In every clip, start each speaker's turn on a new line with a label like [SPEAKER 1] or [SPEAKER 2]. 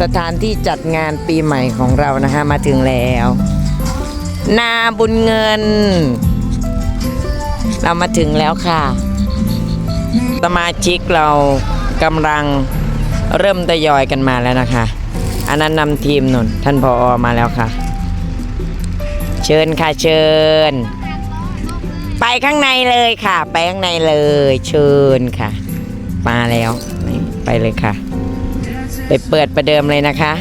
[SPEAKER 1] สถานที่จัดงานปีใหม่ของเรานะคะมาถึงแล้ว นาบุญเงิน เรามาถึงแล้วค่ะสมาชิกเรากำลังเริ่มทยอยกันมาแล้วนะคะ อันนั้นนำทีมนุนท่านพออมาแล้วค่ะ เชิญค่ะเชิญ ไปข้างในเลยค่ะ ไปข้างในเลย เชิญค่ะ มาแล้ว ไปเลยค่ะ ไปเปิดประเดิมเลยนะคะ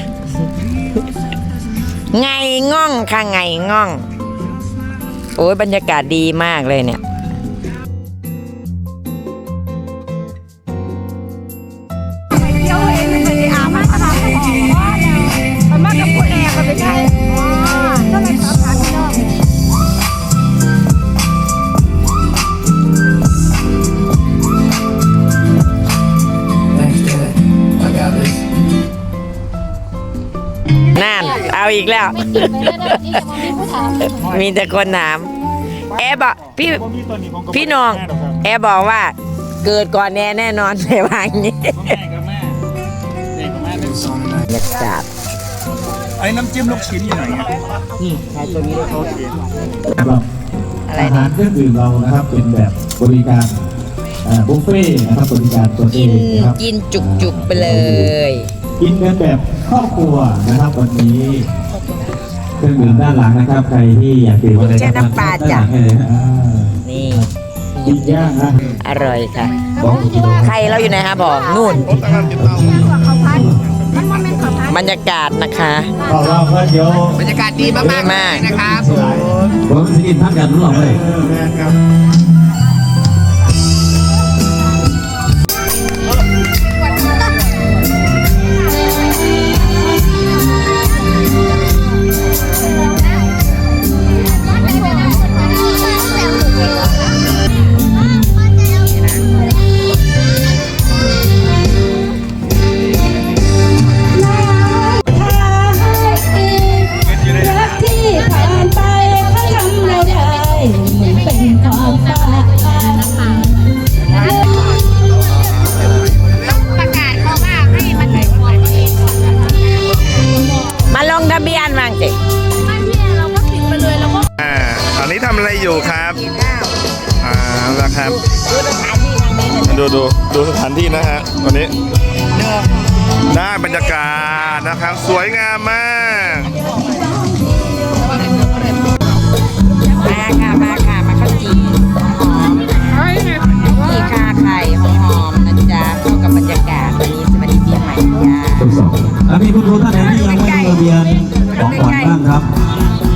[SPEAKER 1] ไงง่องค่ะไงง่อง โอ้ยบรรยากาศดีมากเลยเนี่ย
[SPEAKER 2] เอาอีกแล้
[SPEAKER 1] วมีแต่คนถาม แอร์บอกพี่พี่น้องแอร์บอกว่าเกิดก่อนแน่แน่นอนในวาอย่างนี้
[SPEAKER 3] แม่กับแม่เด็กกับแม่เป็นสอง
[SPEAKER 1] บรรยากาศ
[SPEAKER 3] ไอ้น้ำจิ้มลูกชิ้นอยู่ไหนอะนี่ใช้ตัวนี้ได้โอเค
[SPEAKER 4] สำหรับ
[SPEAKER 1] อะไร
[SPEAKER 4] อา
[SPEAKER 1] เนี่
[SPEAKER 4] หายรเครื่องดื่มเรานะครับเป็นแบบบริการเอ่อบุฟเฟ่ต์นะครับบริการตัวเอ
[SPEAKER 1] กิ
[SPEAKER 4] งนะครับ
[SPEAKER 1] กินจุกๆไปเลย
[SPEAKER 4] กินกันแบบครอบครัวนะครับวันนี้ เครื่องดื่มด้านหลังนะครับ ใครที่อยากดื่มอะไร
[SPEAKER 1] แช่น้ำปลาจ้ะ
[SPEAKER 4] ด้นหลังให้เลยนะอ่า
[SPEAKER 1] นี่
[SPEAKER 4] กินย่างนะ
[SPEAKER 1] อร่อยค่ะ
[SPEAKER 4] บอกกิโล
[SPEAKER 1] ใครเราอยู่ไหนฮะบอก นู่น
[SPEAKER 2] เขาพันมันว่าเป็นเขาพัน
[SPEAKER 1] บรรยากาศนะคะ
[SPEAKER 4] บอกเราก็เดี๋ยว
[SPEAKER 1] บรรยากาศดีมากมากนะครับ
[SPEAKER 4] ผมจะกินท่ามกันรู้หรอเลย
[SPEAKER 5] รั
[SPEAKER 2] แล้ว
[SPEAKER 3] ครับดูดูดูสถานที่นะฮะวันนี้ได้บรรยากาศนะครับ สวยงามมาก
[SPEAKER 1] มาค่ะมาค่ะมาข้าวจีหอมจีคาไข่หอมๆนะจ๊ะเข้ากับบรรยากาศวันนี้สวัสดีปีใหม่จ้า
[SPEAKER 4] ทดสอบแล้วมีคุณครูท่านไหนที่ยังไม่ลงทะเบียนของขวัญบ้างครับ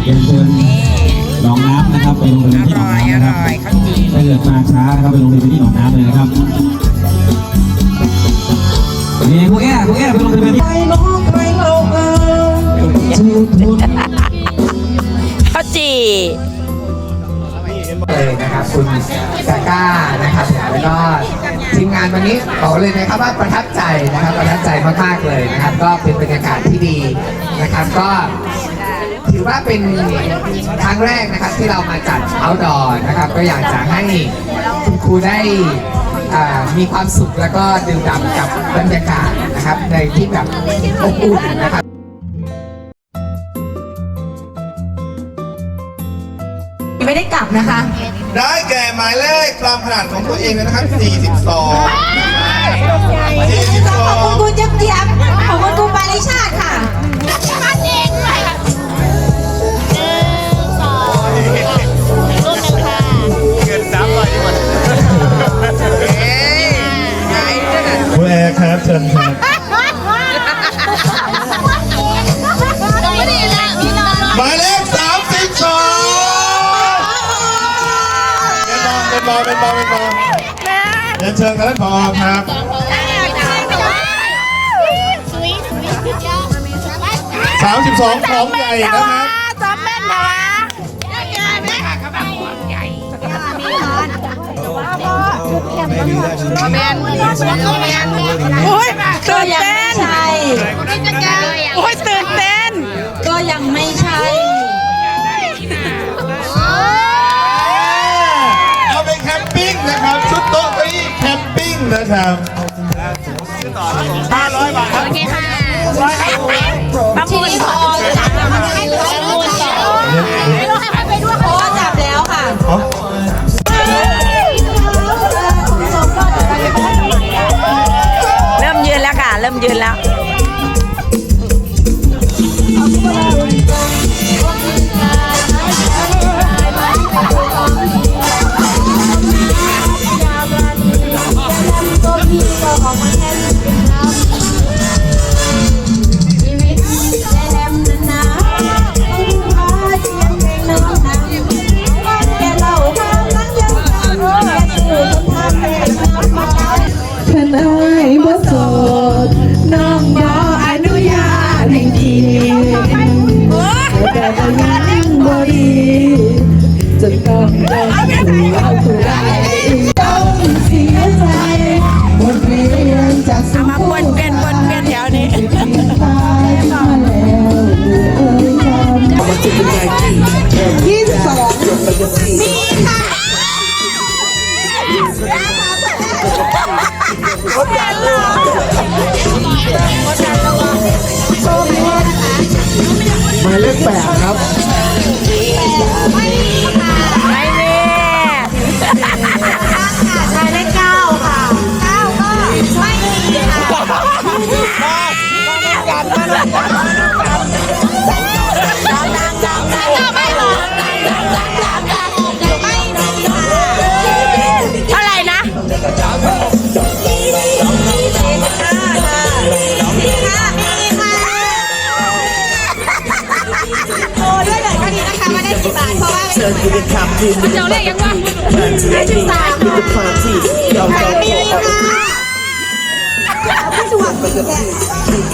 [SPEAKER 4] เรียนเชิญ
[SPEAKER 1] นี่
[SPEAKER 4] หนองน้ำนะครับไปลงทะเบีย
[SPEAKER 1] อน
[SPEAKER 4] ที่หน
[SPEAKER 1] ร่
[SPEAKER 4] อง
[SPEAKER 1] อยอ
[SPEAKER 4] น้ำนะครับ
[SPEAKER 1] ร่อยข้าวจี
[SPEAKER 4] ถ้าเกิดมาช้านะครับไปลงทะเบียนที่หนองน้ำเลยนะครับนี่ครูแอ้ครูแอ้ไปลงทะเบียนที่ไปน้องไปเราเออชุดชุด
[SPEAKER 1] ข้าวจี
[SPEAKER 6] เลยนะครับคุณกาก้านะครับแล้วก็ทีมงานวันนี้บอกเลยนะครับว่าประทับใจนะครับประทับใจมากๆเลยนะครับ ก็เป็นบรรยากาศที่ดีนะครับ ก็ ถือว่าเป็นครั้งแรกนะครับที่เรามาจัด outdoor นะครับ ก็อยากจะให้คุณครูได้อ่ามีความสุขแล้วก็ดื่มด่ำกับบรรยากาศนะครับ ในที่แบบอบอุ่นนะครับ
[SPEAKER 5] ไม่ได้กลับนะคะ
[SPEAKER 7] ได้แก่หมายเลขตามขนาดของตัวเองเลยนะครับ42
[SPEAKER 5] ขอบคุณคุณเจี๊ยบเจี๊ยบขอบคุณคุณปาริชาติค่ะ
[SPEAKER 7] 32ของใหญ่นะครับ
[SPEAKER 2] จำแม่นนะแม่เขาแบบของใหญ่มีฮอนแมนแมนแมนโอ้ย
[SPEAKER 5] ก็ยังไม่ใช่
[SPEAKER 2] โอ้ยตื่นเต้น
[SPEAKER 5] ก็ยังไม่ใช่
[SPEAKER 7] เอาไปแคมปิ้งนะครับ ชุดโต๊ะเก้าอี้แคมปิ้งนะครับ
[SPEAKER 3] ห้าร้อยบาทค
[SPEAKER 8] รั
[SPEAKER 5] บ
[SPEAKER 1] หมายเลขแปดครับ
[SPEAKER 2] ว่าเจ้าเลขยังวะได้สิบสามค่ะไม่มีค่ะ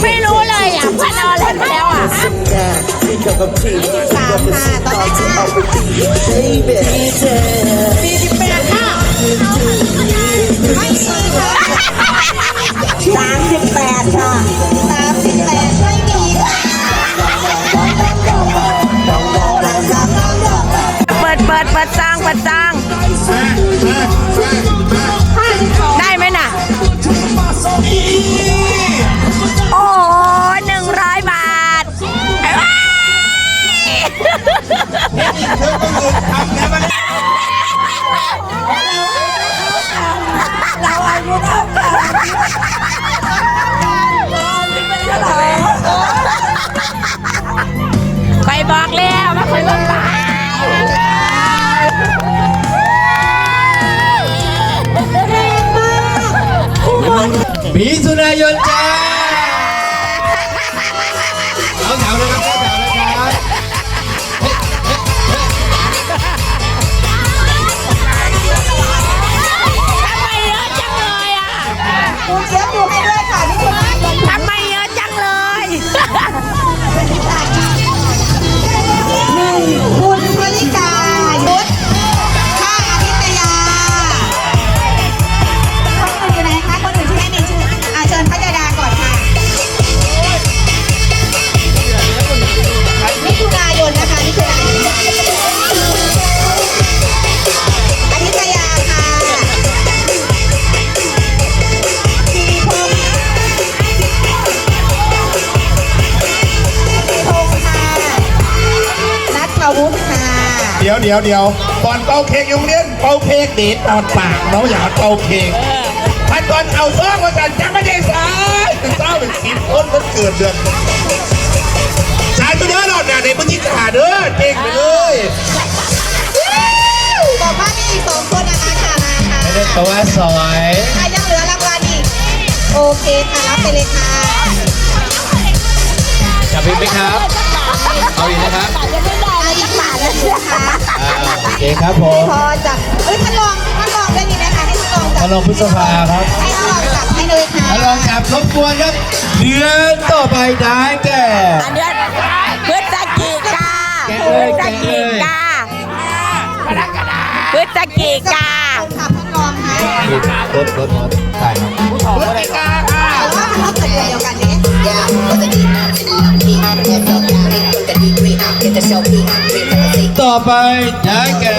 [SPEAKER 2] ไม่รู้เลยอะพันออเล่นแล้วอะสามค่ะต่อไปค่ะสี่สิบแปดค่ะไม่มีค่ะสามสิบแปดค่ะสามสิบแปด
[SPEAKER 5] ปิดเปิดเปิดซางเปิดซาง ได้ไหมน่ะ โอ้หนึ่งร้อยบาทไอ้ว้ายเราอายุเท่ากันใครบอกแล้ว
[SPEAKER 4] มีสุ
[SPEAKER 2] ดี๋ยว
[SPEAKER 4] เดี๋ยวเดี๋ยวตอนเป่าเค้กโรงเรียนเป่าเค้กดีดตอนปากเนาะอย่าเป่าเค้กถ้าตอนเอาซ่อมมากันจะไม่ได้สายแต่เศร้าเป็นสิบคนมันเกิดเดือนสายตัวเด้อหลอดเนี่ยในพื้นที่ขาเด้อเก่งไปเลย
[SPEAKER 2] บอกว่ามีอีกสองคนนะคะค่ะมาค่ะ
[SPEAKER 4] ไม่ได้ตัวสวย
[SPEAKER 2] ใครยังเหลือรางวัลอีกโอเคค่ะรับไปเลยค่ะ
[SPEAKER 4] จับพิมพ์ไหมครับ เอาอีกนะครับ
[SPEAKER 2] ยังไม่ได้เลยอีกบาทแล้วนะคะ
[SPEAKER 4] อ่าโอเคครับผม
[SPEAKER 2] พอจับเอ้ยท่านรองท่านรองได้ยินไหมคะให้ท่านรองจั
[SPEAKER 4] มา
[SPEAKER 2] บ
[SPEAKER 4] ลงพฤษภาครับ
[SPEAKER 2] ให้ท่านรองจับให้เลยค่ะ
[SPEAKER 4] มาลองจับรบกวนครับเดือนต่อไปได้แก่
[SPEAKER 5] อันเดือนพฤศจิกา
[SPEAKER 4] แกะ
[SPEAKER 5] พ
[SPEAKER 4] เล
[SPEAKER 5] ฤ
[SPEAKER 4] ย
[SPEAKER 5] ศ
[SPEAKER 4] แกะเล
[SPEAKER 5] จิ
[SPEAKER 4] ย
[SPEAKER 5] กาพฤศจิกา
[SPEAKER 2] ค่ะท่านรองค่ะ
[SPEAKER 4] รถรถรถถ่ายครับ
[SPEAKER 2] ต่อ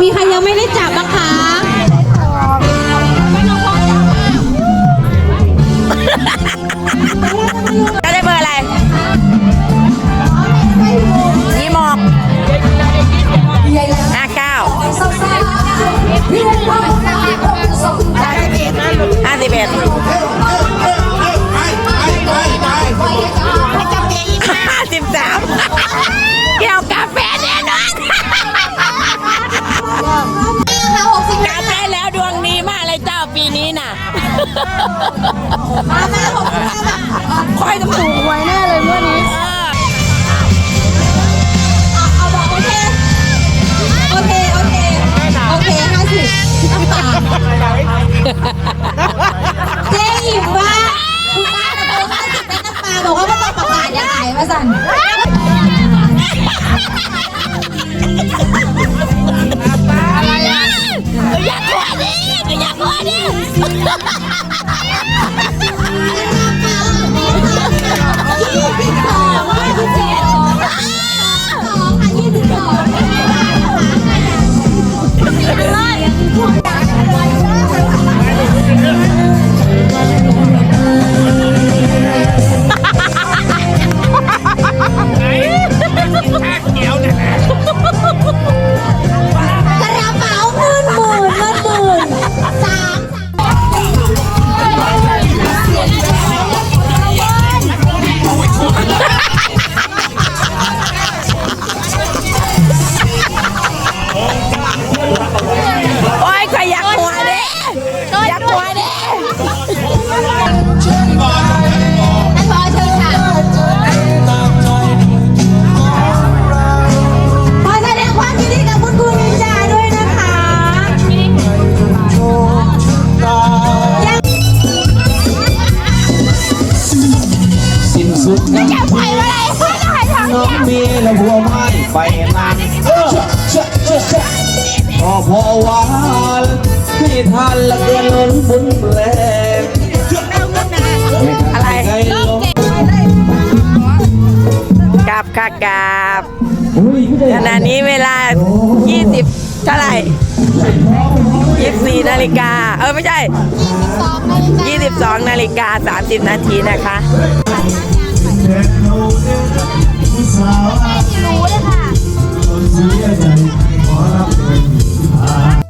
[SPEAKER 4] มี
[SPEAKER 7] ใคร
[SPEAKER 2] ยั
[SPEAKER 7] ง
[SPEAKER 2] ไม่ได้จับบ้างคะ
[SPEAKER 1] Kaya ko ani! Kaya ko ani! ค่ะกา
[SPEAKER 2] บ
[SPEAKER 1] ขณะนี้เวลา 20 เท่าไหร่24นาฬิกา เออไม่ใช่ 22นาฬิกา30 นาทีนะคะ
[SPEAKER 2] รู้เลยค่ะ